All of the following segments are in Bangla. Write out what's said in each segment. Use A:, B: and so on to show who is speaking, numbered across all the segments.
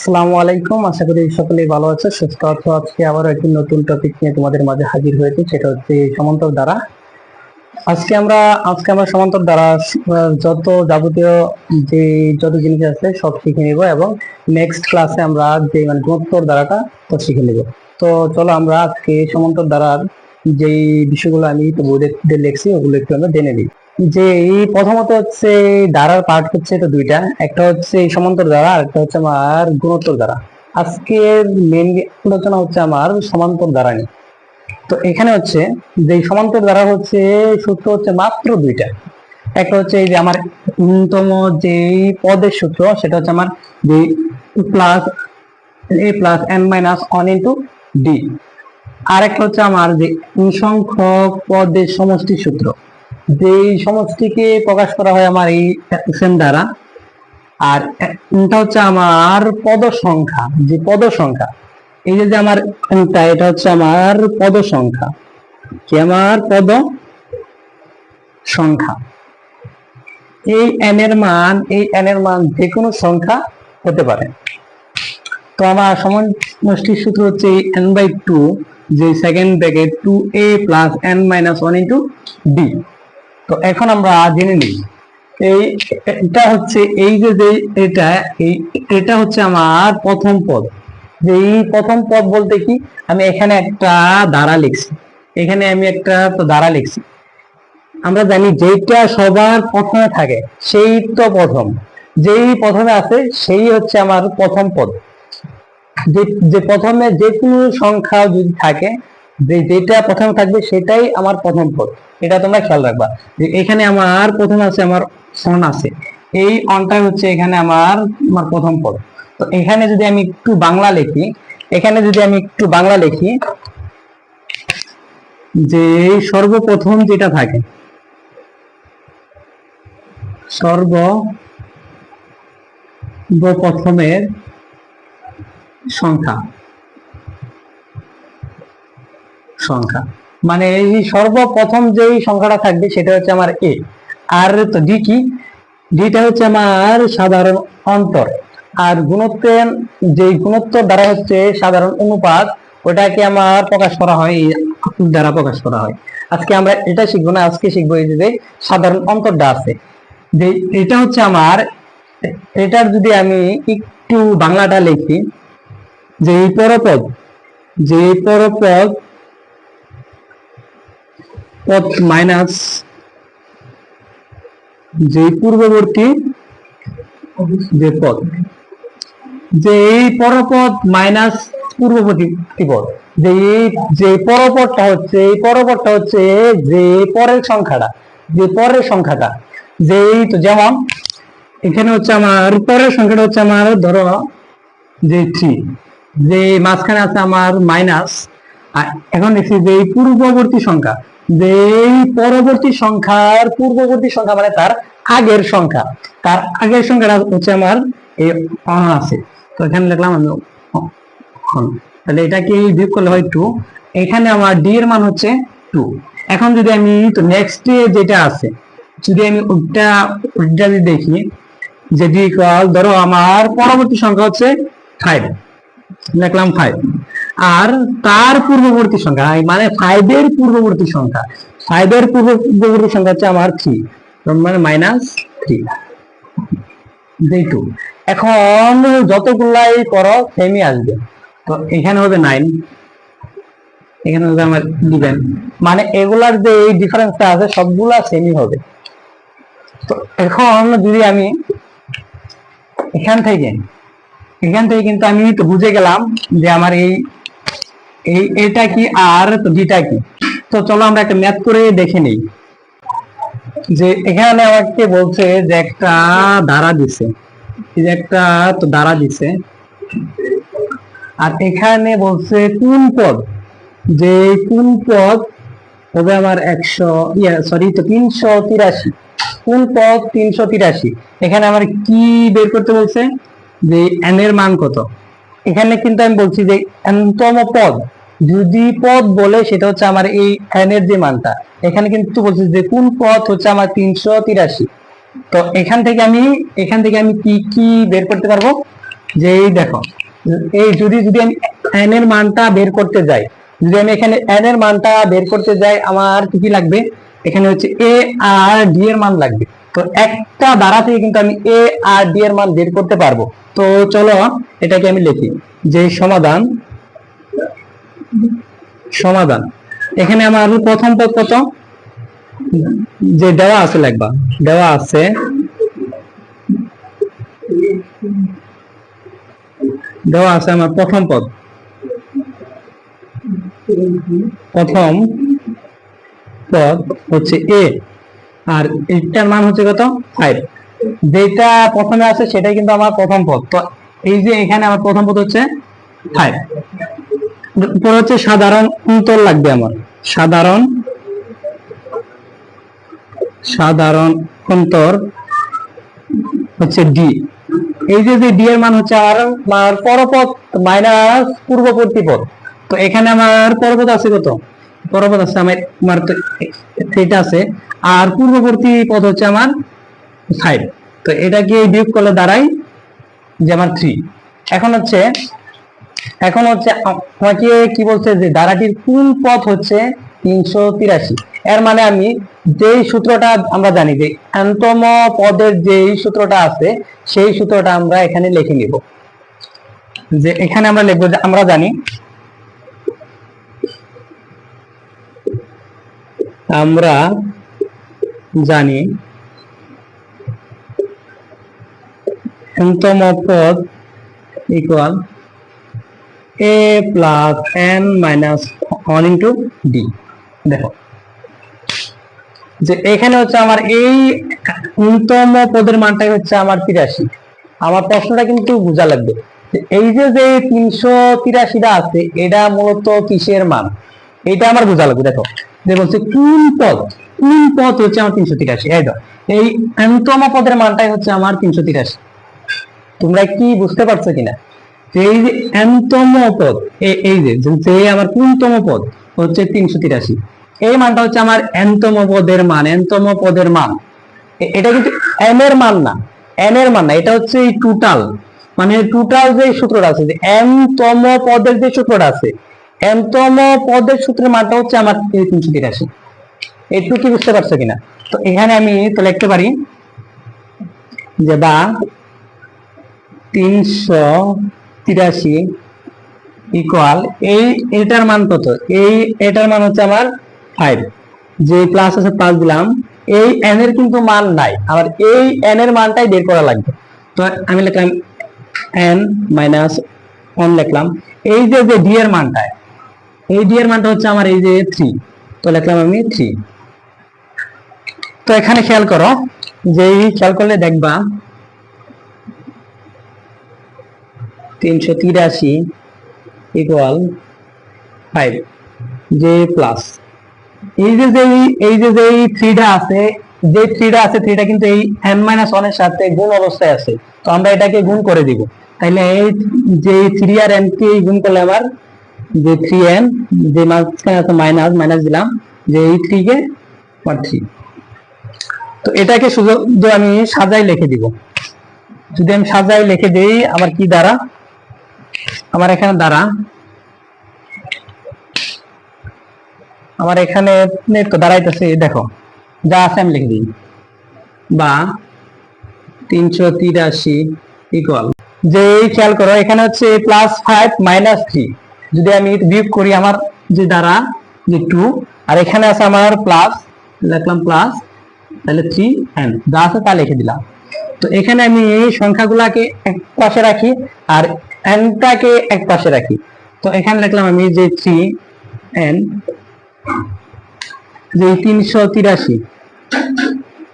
A: আসসালামু আলাইকুম। আশা করি সকলেই ভালো আছে, সুস্থ আছো। আজকে আবার একটি নতুন টপিক নিয়ে তোমাদের মাঝে হাজির হয়েছে, সেটা হচ্ছে সমান্তর দ্বারা। আজকে আমরা আজকে আমরা সমান্তর দ্বারা যত যাবতীয় যে যত জিনিস আছে সব শিখে নিব এবং নেক্সট ক্লাসে আমরা যে মানে গুণোত্তর দ্বারাটা, তো শিখে নিব। তো চলো আমরা আজকে সমান্তর দ্বারার যেই বিষয়গুলো আমি তো বইতে লিখছি, ওগুলো একটু আমরা জেনে নিই। যে এই প্রথমত হচ্ছে দ্বারার পার্ট হচ্ছে এটা দুইটা। একটা হচ্ছে সমান্তর দ্বারা আর একটা হচ্ছে আমার গুণোত্তর ধারা। আজকের মেন আলোচনা হচ্ছে আমার সমান্তর ধারা নিয়ে। তো এখানে হচ্ছে যে সমান্তর ধারা হচ্ছে সূত্র হচ্ছে মাত্র দুইটা। একটা হচ্ছে এই যে আমার ন্যূনতম যে পদের সূত্র, সেটা হচ্ছে আমার যে plus A plus N minus one into D আর একটা হচ্ছে আমার যে সংখ্যক পদের সমষ্টি সূত্র। যে সমষ্টিকে প্রকাশ করা হয় আমার এই সেম দ্বারা, আর এটা হচ্ছে আমার পদ সংখ্যা যে পদ সংখ্যা এই যে যে আমার এটা এটা হচ্ছে আমার পদ সংখ্যা কি আমার পদ সংখ্যা এই এন এর মান, এই এন এর মান যে কোনো সংখ্যা হতে পারে। তো আমার সমষ্টির সূত্র হচ্ছে এন বাই টু যে second bracket two A plus N minus one into D তো এখন আমরা জেনে নিই। এই, এটা হচ্ছে, এই যে যে, এটা, এই, এটা হচ্ছে আমার প্রথম পদ। যে এই প্রথম পদ বলতে কি, আমি এখানে একটা দ্বারা লিখছি। এখানে আমি একটা তো দ্বারা লিখছি। আমরা জানি যেটা সবার প্রথমে থাকে, সেই তো প্রথম। যেই প্রথমে আছে, সেই হচ্ছে আমার প্রথম পদ। যে যে প্রথমে যে কোনো সংখ্যা যদি থাকে, যে, যেটা প্রথমে থাকবে, সেটাই আমার প্রথম পদ। এটা তোমরা খেয়াল রাখবা। যে এখানে আমার প্রথম আছে, আমার অন আছে। এই অনটাই হচ্ছে এখানে আমার আমার প্রথম পদ। তো এখানে যদি আমি একটু বাংলা লিখি, এখানে যদি আমি একটু বাংলা লিখি, যে সর্বপ্রথম যেটা থাকে সর্ব প্রথমের সংখ্যা। সংখ্যা। মানে এই সর্বপ্রথম যেই সংখ্যাটা থাকবে সেটা হচ্ছে আমার এ আর তো ডি কি? ডিটা হচ্ছে আমার সাধারণ অন্তর। আর গুণোত্তর যে গুণোত্তর দ্বারা হচ্ছে সাধারণ অনুপাত, ওটাকে আমার প্রকাশ করা হয় দ্বারা প্রকাশ করা হয়। আজকে আমরা এটা শিখব না, আজকে শিখব এই যে সাধারণ অন্তরটা আছে। যে এটা হচ্ছে আমার, এটার যদি আমি একটু বাংলাটা লিখি, যে এই পরপদ, যে পরপদ পদ মাইনাস যে পূর্ববর্তী যে পদ যে এই পরপদ মাইনাস পূর্ববর্তী পদ যে এই, যে পরপদটা হচ্ছে, এই পরপদটা হচ্ছে যে পরের সংখ্যাটা, যে পরের সংখ্যাটা, যে এই তো যেমন, এখানে হচ্ছে আমার পরের সংখ্যাটা হচ্ছে আমার ধরো যে থ্রি যে মাঝখানে আছে আমার মাইনাস এখন দেখছি যে পূর্ববর্তী সংখ্যা যে পরবর্তী সংখ্যার পূর্ববর্তী সংখ্যা মানে তার আগের সংখ্যা। তার আগের সংখ্যাটা হচ্ছে আমার এই আছে। তো এখানে লিখলাম আমি তাহলে এটাকে বিয়োগ করলে হয় টু এখানে আমার ডি এর মান হচ্ছে টু এখন যদি আমি, তো নেক্সট যেটা আছে, যদি আমি ওইটা ওইটা যদি দেখি, যে ডি ইকুয়াল ধরো আমার পরবর্তী সংখ্যা হচ্ছে ফাইভ লিখলাম ফাইভ আর তার পূর্ববর্তী সংখ্যা মানে ফাইভ এর পূর্ববর্তী সংখ্যা ফাইভ এর পূর্ববর্তী সংখ্যা হচ্ছে আমার থ্রি মানে মাইনাস থ্রি এখন যতগুলাই করো সেমই আসবে। তো এখানে হবে নাইন এখানে হবে আমার ইলেভেন মানে এগুলার যে এই ডিফারেন্সটা আছে, সবগুলা সেমই হবে। তো এখন যদি আমি এখান থেকে এখান থেকে কিন্তু আমি তো বুঝে গেলাম যে আমার এই এই, এটা কি আর? ডিটা কি? তো চলো আমরা একটা ম্যাথ করে দেখে নেই। যে এখানে আমাকে বলছে যে একটা ধারা দিছে। একটা তো ধারা দিছে। আর এখানে বলছে কোন পদ? যে কোন পদ হবে আমার একশো, ইয়া সরি তো তিনশো তিরাশি। কোন পদ তিনশো তিরাশি? এখানে আমার কি বের করতে বলছে? যে এন এর মান কত? এখানে কিন্তু আমি বলছি যে এনতম পদ, যদি পদ বলে সেটা হচ্ছে আমার এই এন এর যে মানটা। এখানে কিন্তু বলছি যে কোন পদ হচ্ছে আমার তিনশো তিরাশি। তো এখান থেকে আমি, এখান থেকে আমি কি কি বের করতে পারব? যে এই দেখো, এই যদি যদি আমি এন এর মানটা বের করতে যাই, যদি আমি এখানে এন এর মানটা বের করতে যাই, আমার কি কি লাগবে? এখানে হচ্ছে a আর d এর মান লাগবে। তো একটা দ্বারা থেকে কিন্তু আমি এ আর d এর মান বের করতে পারব। তো চলো এটাকে আমি লিখি। যে সমাধান সমাধান। এখানে আমার প্রথম পদ কত? যে দেওয়া আছে লাগবা দেওয়া আছে দেওয়া আছে আমার প্রথম পদ। প্রথম পদ হচ্ছে এ আর এটার মান হচ্ছে কত? ফাইভ যেটা প্রথমে আছে সেটাই কিন্তু আমার প্রথম পদ। তো এই যে এখানে আমার প্রথম পদ হচ্ছে ফাইভ পরে হচ্ছে সাধারণ অন্তর লাগবে আমার। সাধারণ সাধারণ অন্তর হচ্ছে ডি এই যে ডি এর মান হচ্ছে আর আমার পরপদ মাইনাস পূর্ববর্তী পদ। তো এখানে আমার পরপদ আছে কত? পরপদ আছে, আমার আমার থ্রিটা আছে। আর পূর্ববর্তী পদ হচ্ছে আমার ফাইভ তো এটাকে বিয়োগ করলে দাঁড়াই যে আমার থ্রি এখন হচ্ছে এখন হচ্ছে আমাকে কি বলছে যে ধারাটির কোন পথ হচ্ছে তিনশো তিরাশি? এর মানে আমি যেই সূত্রটা আমরা জানি যে এনতম পদের যেই সূত্রটা আছে, সেই সূত্রটা আমরা এখানে লিখে নিব। যে এখানে আমরা লিখব যে আমরা জানি আমরা জানি এনতম পদ equal A plus N minus one into D দেখো, যে এখানে হচ্ছে আমার এই ন্যূনতম পদের মানটাই হচ্ছে আমার তিরাশি। আমার প্রশ্নটা কিন্তু বোঝা লাগবে এই যে যে তিনশো তিরাশিটা আছে, এটা মূলত কিসের মান? এটা আমার বোঝা লাগবে, দেখো। যে বলছে কোন পদ? কোন পদ হচ্ছে আমার তিনশো তিরাশি? এই পদের মানটাই হচ্ছে আমার তিনশো তিরাশি। তোমরা কি বুঝতে পারছ কিনা? এই যে পদ এই যে আমার কোনতম পদ হচ্ছে তিনশো তিরাশি। এই মানটা হচ্ছে আমার এনতম পদের মান এনতম পদের মান। এটা কিন্তু এম এর মান না এন এর মান না, এটা হচ্ছে এই টোটাল মানে টোটাল যে সূত্রটা আছে, যে এম তম পদের যে সূত্রটা আছে এম তম পদের সূত্রের মানটা হচ্ছে আমার তিনশো তিরাশি। একটু কি বুঝতে পারছ কিনা? তো এখানে আমি তো লিখতে পারি যে বা তিনশো তিরাশি ইকুয়াল এই, এটার মান কত? এই, এটার মান হচ্ছে আমার ফাইভ যে প্লাস আছে প্লাস দিলাম, এই এন এর কিন্তু মান নাই। আবার এই এন এর মানটাই বের করা লাগবে। তো আমি লিখলাম এন মাইনাস ওয়ান লিখলাম। এই যে যে ডি এর মানটা এই ডি এর মানটা হচ্ছে আমার এই যে থ্রি তো লিখলাম আমি থ্রি তো এখানে খেয়াল করো, যে খেয়াল করলে দেখবা, তিনশো তিরাশি ইকুয়াল ফাইভ যে প্লাস এই যে যে, এই যে যে থ্রিটা আছে, যে থ্রিটা আছে থ্রিটা কিন্তু এই এন মাইনাস ওয়ানের সাথে গুণ অবস্থায় আছে। তো আমরা এটাকে গুণ করে দিব। তাইলে এই যে থ্রি আর এন কে গুণ করলে আমার যে থ্রি এন যে মাঝখানে আছে মাইনাস মাইনাস দিলাম, যে এই থ্রি কে থ্রি তো এটাকে শুধু আমি সাজাই লিখে দিব। যদি আমি সাজাই লিখে দেই আমার কি দ্বারা? আমার এখানে দ্বারা। আমার এখানে তো দাঁড়াইতেছে দেখো, যা আছে আমি লিখে দিই। বা তিনশো তিরাশি ইকুয়াল যে এই খেয়াল করো, এখানে হচ্ছে প্লাস ফাইভ মাইনাস থ্রি যদি আমি বিয়োগ করি আমার যে দ্বারা, যে টু আর এখানে আছে আমার প্লাস লিখলাম প্লাস তাহলে থ্রি এন যা আছে তা লিখে দিলাম। তো এখানে আমি এই সংখ্যাগুলাকে এক পাশে রাখি, আর এনটাকে এক পাশে রাখি। তো এখানে লিখলাম আমি যে থ্রি এন যে তিনশো তিরাশি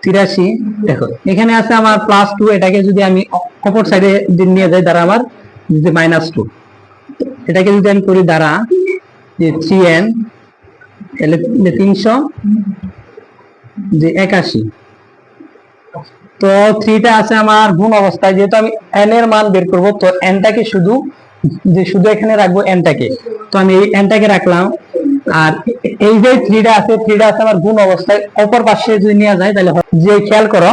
A: তিরাশি, দেখো, এখানে আছে আমার প্লাস টু এটাকে যদি আমি অপর সাইডে নিয়ে যাই, দ্বারা আমার যে মাইনাস টু এটাকে যদি আমি করি দ্বারা, যে থ্রি এন তাহলে তিনশো, যে একাশি তো থ্রিটা আছে আমার গুণ অবস্থায়, যেহেতু আমি এন এর মান বের করব, তো এনটাকে শুধু, যে শুধু এখানে রাখব এনটাকে তো আমি এই এনটাকে রাখলাম, আর এই যে থ্রিটা আছে থ্রিটা আছে আমার গুণ অবস্থায়, অপর পাশে যদি নেওয়া যায়, তাহলে। যে খেয়াল করো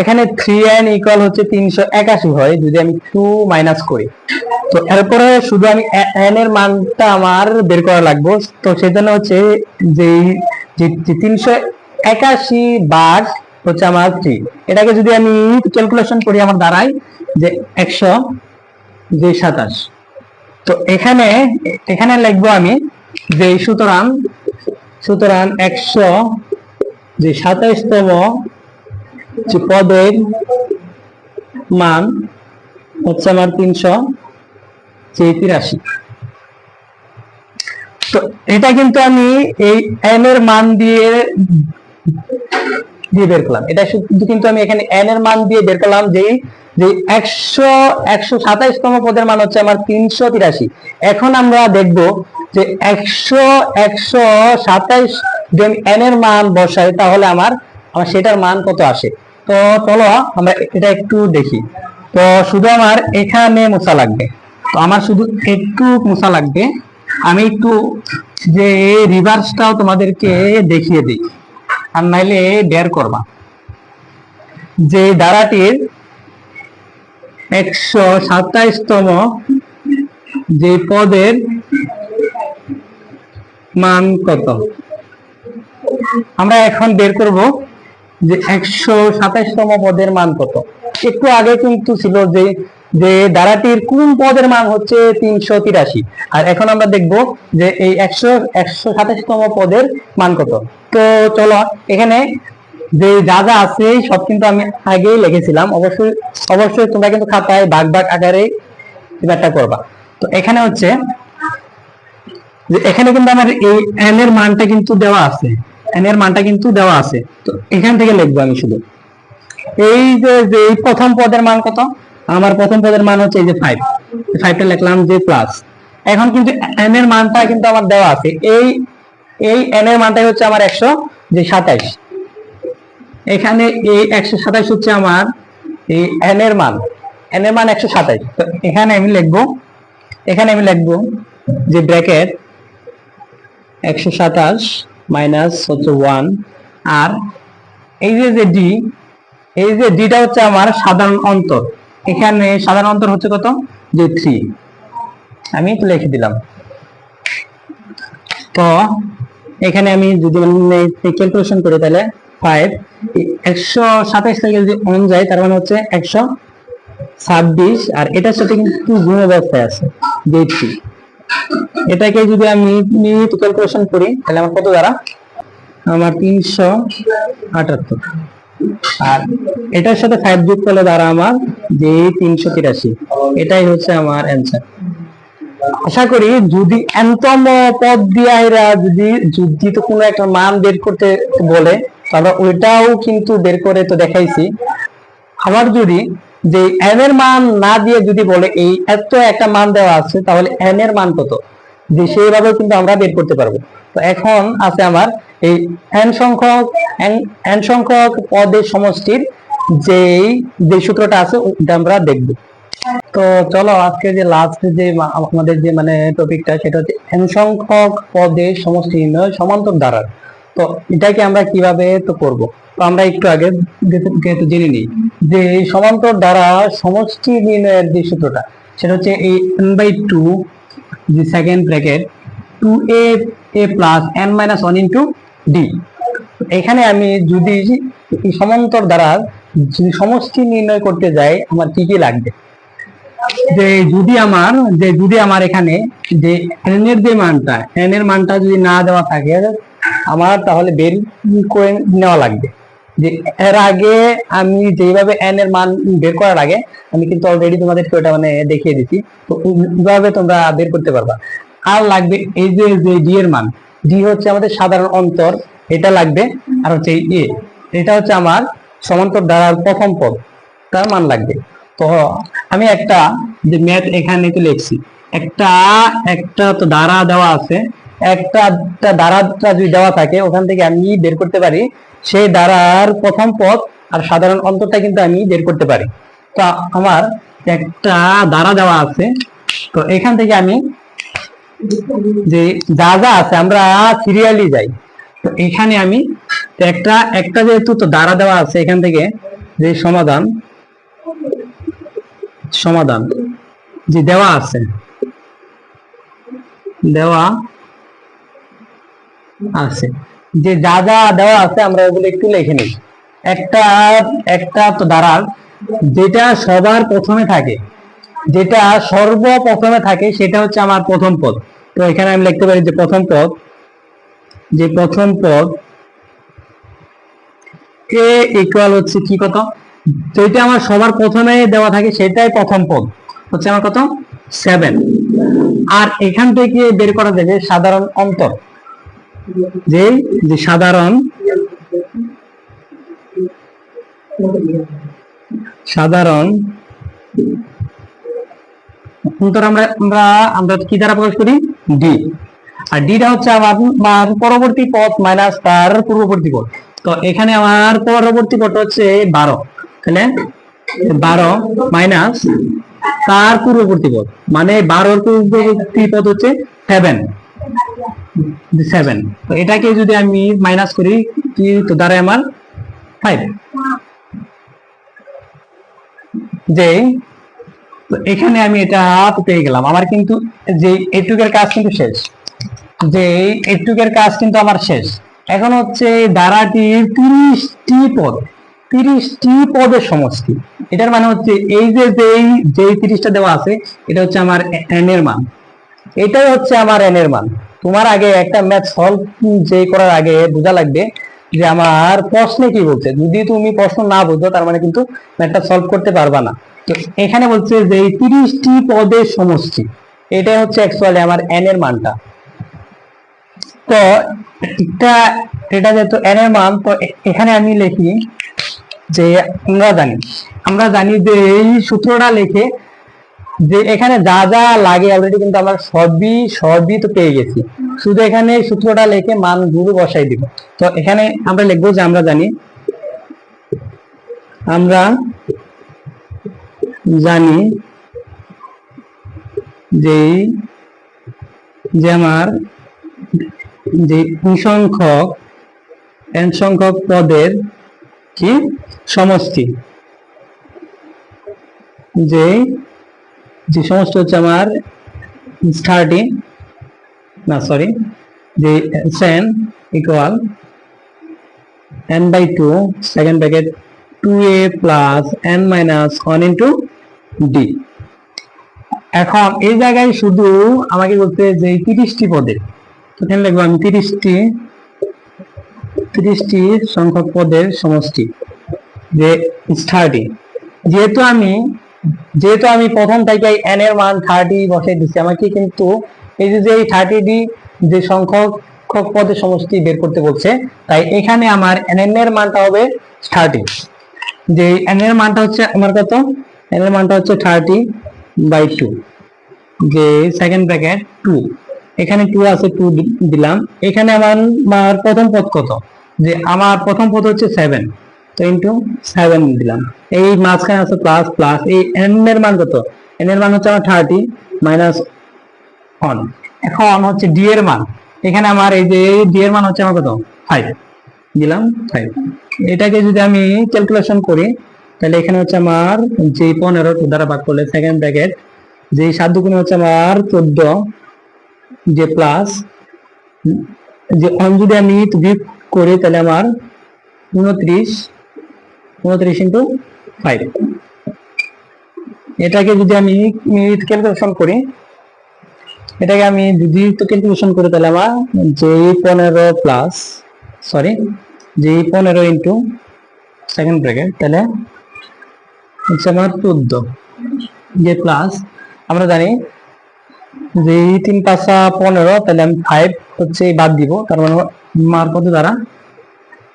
A: এখানে থ্রি এন ইকুয়াল হচ্ছে তিনশো একাশি হয়, যদি আমি টু মাইনাস করি। তো এরপরে শুধু আমি এন এর মানটা আমার বের করা লাগবে। তো সেজন্য হচ্ছে যে তিনশো একাশি বার হচ্ছে আমার থ্রি এটাকে যদি আমি ক্যালকুলেশন করি আমার দাঁড়ায় যে একশো, যে সাতাশ। তো এখানে এখানে লিখব আমি যে সুতরাং সুতরাং একশো, যে সাতাইশতম যে পদের মান হচ্ছে আমার তিনশো তিরাশি। তো এটা কিন্তু আমি এই এন এর মান দিয়ে দিয়ে বের করলাম। এটা শুধু কিন্তু আমি এখানে এন এর মান দিয়ে বের করলাম যে একশো একশো সাতাইশতম পদের মান হচ্ছে আমার তিনশো তিরাশি। এখন আমরা দেখব যে একশো একশো সাতাইশ যদি এন এর মান বসাই তাহলে আমার আমার সেটার মান কত আসে? তো চলো, আমরা এটা একটু দেখি। তো শুধু আমার এখানে মোছা লাগবে। তো আমার শুধু একটু মোছা লাগবে। আমি একটু যে রিভার্সটাও তোমাদেরকে দেখিয়ে দিই। আর নাইলে করবা। যে ধারাটির একশো সাতাইশতম যে পদের মান কত? আমরা এখন বের করব। যে একশো সাতাইশতম পদের মান কত? একটু আগে কিন্তু ছিল যে যে ধারাটির কোন পদের মান হচ্ছে তিনশো তিরাশি? আর এখন আমরা দেখব যে এই একশো একশো সাতাশতম পদের মান কত। তো চলো, এখানে যে যা যা আছে সব কিন্তু আমি আগেই লিখেছিলাম। অবশ্যই অবশ্যই তোমরা কিন্তু খাতায় ভাগ ভাগ আকারে ব্যাপারটা করবা। তো এখানে হচ্ছে যে এখানে কিন্তু আমার এই এন এর মানটা কিন্তু দেওয়া আছে। এন এর মানটা কিন্তু দেওয়া আছে। তো এখান থেকে লিখব আমি শুধু। এই যে এই প্রথম পদের মান কত? আমার প্রথম পদের মান হচ্ছে এই যে ফাইভ ফাইভটা লিখলাম যে প্লাস এখন কিন্তু এন এর মানটা কিন্তু আমার দেওয়া আছে। এই এই এন এর মানটাই হচ্ছে আমার একশো, যে সাতাইশ। এখানে এই একশো সাতাইশ হচ্ছে আমার এই এন এর মান। এন এর মান একশো সাতাইশ। তো এখানে আমি লিখব, এখানে আমি লিখব যে ব্র্যাকেট একশো সাতাশ মাইনাস হচ্ছে ওয়ান আর এই যে যে ডি এই যে ডিটা হচ্ছে আমার সাধারণ অন্তর। এখানে সাধারণ অন্তর হচ্ছে কত? যে থ্রি আমি লিখে দিলাম। তো এখানে আমি যদি মানে ক্যালকুলেশন করি তাহলে ফাইভ একশো সাতাইশ থেকে যদি অন যায়, তার মানে হচ্ছে একশো ছাব্বিশ। আর এটার সাথে কিন্তু গুণ অবস্থায় আছে, যে থ্রি এটাকে যদি আমি ক্যালকুলেশন করি, তাহলে আমার কত দ্বারা আমার তিনশো আটাত্তর। আর এটার সাথে ফাইভ যোগ করলে আমার যে তিনশো তিরাশি। এটাই হচ্ছে আমার অ্যান্সার আশা করি যদি এনতম পদ দিয়া এরা যদি যদি তো কোনো একটা মান বের করতে বলে, তাহলে ওইটাও কিন্তু বের করে তো দেখাইছি। আবার যদি যে এম এর মান না দিয়ে যদি বলে এই এত একটা মান দেওয়া আছে, তাহলে এম এর মান কত? যে সেইভাবে কিন্তু আমরা বের করতে পারব। তো এখন আছে আমার এই এন সংখ্যক এন সংখ্যক পদের সমষ্টির যেই, যে সূত্রটা আছে ওটা আমরা দেখব। তো চলো আজকে যে লাস্ট যে আমাদের যে মানে টপিকটা সেটা হচ্ছে এন সংখ্যক পদের সমষ্টি নির্ণয় সমান্তর দ্বারার তো এটাকে আমরা কীভাবে তো করব? আমরা একটু আগে যেহেতু জেনে নিই যে সমান্তর দ্বারা সমষ্টি নির্ণয়ের যে সূত্রটা, সেটা হচ্ছে এই N by two the second bracket 2a a plus n minus 1 into d. এখানে আমি যদি সমান্তর দ্বারা যদি সমষ্টি নির্ণয় করতে যাই, আমার কি কি লাগবে? যে যদি আমার যে যদি আমার এখানে যে n এর যে মানটা, n এর মানটা যদি না দেওয়া থাকে, আমার তাহলে বের করে নেওয়া লাগবে। যে এর আগে আমি যেভাবে n এর মান বের করার আগে আমি কিন্তু অলরেডি তোমাদেরকে ওটা মানে দেখিয়ে দিচ্ছি তো এইভাবে তোমরা বের করতে পারবা। আর লাগবে এই যে যে ডি এর মান ডি হচ্ছে আমাদের সাধারণ অন্তর, এটা লাগবে। আর হচ্ছে এ এটা হচ্ছে আমার সমান্তর ধারার প্রথম পদ, তার মান লাগবে। তো আমি একটা যে ম্যাথ এখানে তো লিখছি। একটা একটা তো দ্বারা দেওয়া আছে, একটা দ্বারাটা যদি দেওয়া থাকে, ওখান থেকে আমি বের করতে পারি সেই দ্বারার প্রথম পদ আর সাধারণ অন্তরটা কিন্তু আমি বের করতে পারি। তো আমার একটা দ্বারা দেওয়া আছে। তো এখান থেকে আমি যে যা যা আছে, আমরা সিরিয়ালি যাই। তো এখানে আমি একটা একটা যেহেতু তো দ্বারা দেওয়া আছে, এখান থেকে যে সমাধান সমাধান যে দেওয়া আছে দেওয়া আছে। যে যা যা দেওয়া আছে আমরা ওগুলো একটু লিখে নিই। একটা একটা দ্বারার যেটা সবার প্রথমে থাকে, যেটা সর্বপ্রথমে থাকে, সেটা হচ্ছে আমার প্রথম পদ। তো এখানে আমি লিখতে পারি যে প্রথম পদ, যে প্রথম পদ এ ইকুয়াল হচ্ছে কি কত? যেটা আমার সবার প্রথমে দেওয়া থাকে, সেটাই প্রথম পদ। হচ্ছে আমার কত? সেভেন আর এখান থেকে বের করা যাবে সাধারণ অন্তর। যে যে সাধারণ সাধারণ আমরা আমরা আমরা কি দ্বারা প্রকাশ করি? ডি আর ডিটা হচ্ছে আমার পরবর্তী পথ মাইনাস তার পূর্ববর্তী পথ তো এখানে আমার পরবর্তী পথ হচ্ছে বারো। তাহলে বারো মাইনাস তার পূর্ববর্তী পথ মানে বারোর পূর্ববর্তী পথ হচ্ছে সেভেন সেভেন তো এটাকে যদি আমি মাইনাস করি, কি তো দাঁড়ায় আমার যে এখানে আমি এটা পেয়ে গেলাম। আমার কিন্তু যে কাজ কিন্তু শেষ। যে কাজ কিন্তু আমার শেষ। এখন হচ্ছে ধারাটির তিরিশটি পদ। তিরিশটি পদের সমষ্টি। এটার মানে হচ্ছে এই যে যেই যেই তিরিশটা দেওয়া আছে, এটা হচ্ছে আমার এন এর মান। এটাই হচ্ছে আমার এন এর মান। তোমার আগে একটা ম্যাথ সলভ যে করার আগে বোঝা লাগবে যে আমার প্রশ্নে কি বলছে। যদি তুমি প্রশ্ন না বুঝো, তার মানে কিন্তু ম্যাথটা সলভ করতে পারবা না। তো এখানে বলছে যে এই তিরিশটি পদের সমষ্টি, এটাই হচ্ছে অ্যাকচুয়ালি আমার এন এর মানটা। তো এটা এটা যেহেতু এন এর মান, তো এখানে আমি লিখি যে আমরা জানি আমরা জানি যে এই সূত্রটা লিখে যে এখানে যা যা লাগে অলরেডি কিন্তু আমরা সবই সবই তো পেয়ে গেছি। শুধু এখানে সূত্রটা লিখে মানগুলো বসাই দিব। তো এখানে আমরা লিখব যে আমরা জানি আমরা জানি যে যে আমার, যে সংখ্যক এন সংখ্যক পদের কি? সমষ্টি। যে যে সমষ্টি হচ্ছে আমার থার্টি না সরি যে S N equal N by two second bracket two A plus N minus one into D এখন এই জায়গায় শুধু আমাকে বলতে যে তিরিশটি পদে এখানে লিখব আমি তিরিশটি তিরিশটি সংখ্যক পদের সমষ্টি, যে থার্টি যেহেতু আমি যেহেতু আমি প্রথম থেকে এন এর মান থার্টি বসে দিচ্ছি আমাকে কিন্তু এই যে এই থার্টি ডি যে সংখ্যক পদের সমষ্টি বের করতে বলছে, তাই এখানে আমার এন এন এর মানটা হবে থার্টি যে এন এর মানটা হচ্ছে আমার কত? এন এর মানটা হচ্ছে থার্টি বাই টু যে সেকেন্ড ব্র্যাকেট টু এখানে টু আছে টু দিলাম। এখানে আমার প্রথম পদ কত? যে আমার প্রথম পদ হচ্ছে সেভেন তো ইন্টু সেভেন দিলাম। এই মাঝখানে আছে প্লাস প্লাস এই এন এর মান কত? এন এর মান হচ্ছে আমার থার্টি মাইনাস ওয়ান এখন হচ্ছে ডি এর মান। এখানে আমার এই যে ডি এর মান হচ্ছে আমার কত? ফাইভ দিলাম ফাইভ এটাকে যদি আমি ক্যালকুলেশন করি, তাহলে এখানে হচ্ছে আমার যে পনেরো দ্বারা ভাগ করলে সেকেন্ড ব্র্যাকেট যে সাত দুগুণে হচ্ছে আমার চোদ্দ, যে প্লাস যে অন যদি আমি বিয়োগ করি, তাহলে আমার উনত্রিশ উনত্রিশ ইন্টু ফাইভ এটাকে যদি আমি ক্যালকুলেশন করি, এটাকে আমি যদি ক্যালকুলেশন করি তাহলে আমার যে পনেরো প্লাস সরি যে পনেরো ইন্টু সেকেন্ড ব্র্যাকেট তাহলে হচ্ছে আমার চোদ্দ। যে প্লাস আমরা জানি যে তিন পাঁচা পনেরো, তাহলে আমি ফাইভ হচ্ছে বাদ দিব, তার মানে আমার কত দ্বারা?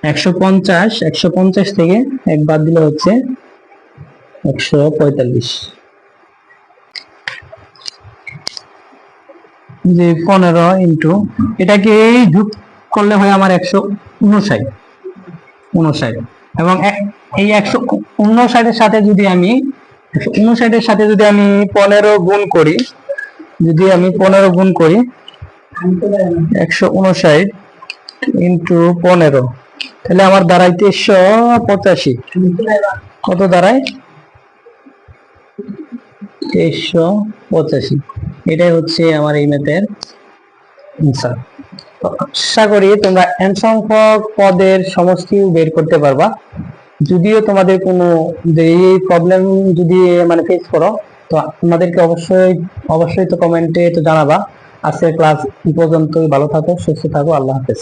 A: একশো পঞ্চাশ একশো পঞ্চাশ থেকে এক বাদ দিলে হচ্ছে একশো পঁয়তাল্লিশ। যে পনেরো ইন্টু, এটাকে যোগ করলে হয় আমার একশো উনষাট। উনষাট। এবং এই একশো উনষাটের সাথে যদি আমি, একশো উনষাটের সাথে যদি আমি পনেরো গুণ করি, যদি আমি পনেরো গুণ করি, একশো উনষাট ইন্টু পনেরো। তাহলে আমার দাঁড়াইতে একশো পঁচাশি। কত দাঁড়ায়? তেইশশো পঁচাশি। এটাই হচ্ছে আমার এই ম্যাথের অ্যান্সার আশা করি তোমরা এন সংখ্যক পদের সমষ্টি বের করতে পারবা। যদিও তোমাদের কোনো এই প্রবলেম যদি মানে ফেস করো, তো আমাদেরকে অবশ্যই অবশ্যই তো কমেন্টে তো জানাবা। আজকের ক্লাস পর্যন্তই। ভালো থাকো, সুস্থ থাকো। আল্লাহ হাফেজ।